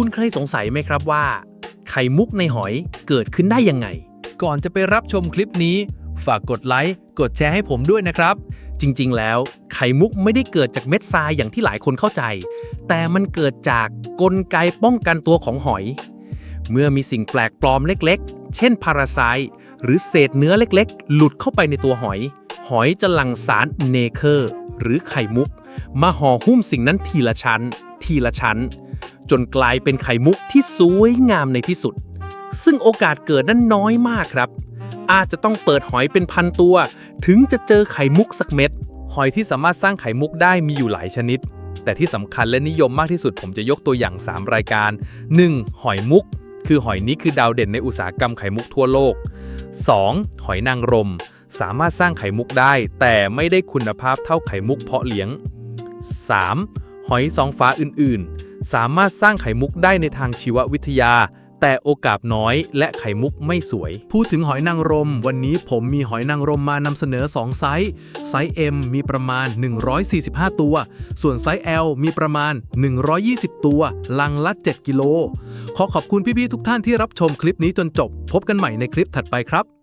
คุณเคยสงสัยไหมครับว่า ไข่มุกในหอยเกิดขึ้นได้ยังไง ก่อนจะไปรับชมคลิปนี้ ฝากกดไลค์กดแชร์ให้ผมด้วยนะครับ จริงๆ แล้ว ไข่มุกไม่ได้เกิดจากเม็ดทรายอย่างที่หลายคนเข้าใจ แต่มันเกิดจากกลไกป้องกันตัวของหอย เมื่อมีสิ่งแปลกปลอมเล็กๆ เช่นพาราไซต์หรือเศษเนื้อเล็กๆ หลุดเข้าไปในตัวหอย หอยจะหลั่งสารเนเคอร์ หรือไข่มุก มาห่อหุ้มสิ่งนั้นทีละชั้น ทีละชั้น จนกลายเป็นไข่มุกที่สวยงามในที่สุด ซึ่งโอกาสเกิดนั้นน้อยมากครับ อาจจะต้องเปิดหอยเป็นพันตัว ถึงจะเจอไข่มุกสักเม็ด หอยที่สามารถสร้างไข่มุกได้มีอยู่หลายชนิด แต่ที่สำคัญและนิยมมากที่สุดผมจะยกตัวอย่าง 3 รายการ 1. หอยมุก คือหอยนี้คือดาวเด่นในอุตสาหกรรมไข่มุกทั่วโลก 2. หอยนางรม สามารถสร้างไข่มุกได้ แต่ไม่ได้คุณภาพเท่าไข่มุกเพาะเลี้ยง 3. หอยสองฟ้าอื่นๆ สามารถสร้างไข่มุกได้ในทางชีววิทยา แต่โอกาสน้อยและไข่มุกไม่สวย พูดถึงหอยนางรม วันนี้ผมมีหอยนางรมมานำเสนอ 2 ไซส์ไซส์ M มีประมาณ 145 ตัว ส่วนไซส์ L มีประมาณ 120 ตัว ลังละ 7 กิโล ขอขอบคุณพี่ๆทุกท่านที่รับชมคลิปนี้จนจบ พบกันใหม่ในคลิปถัดไปครับ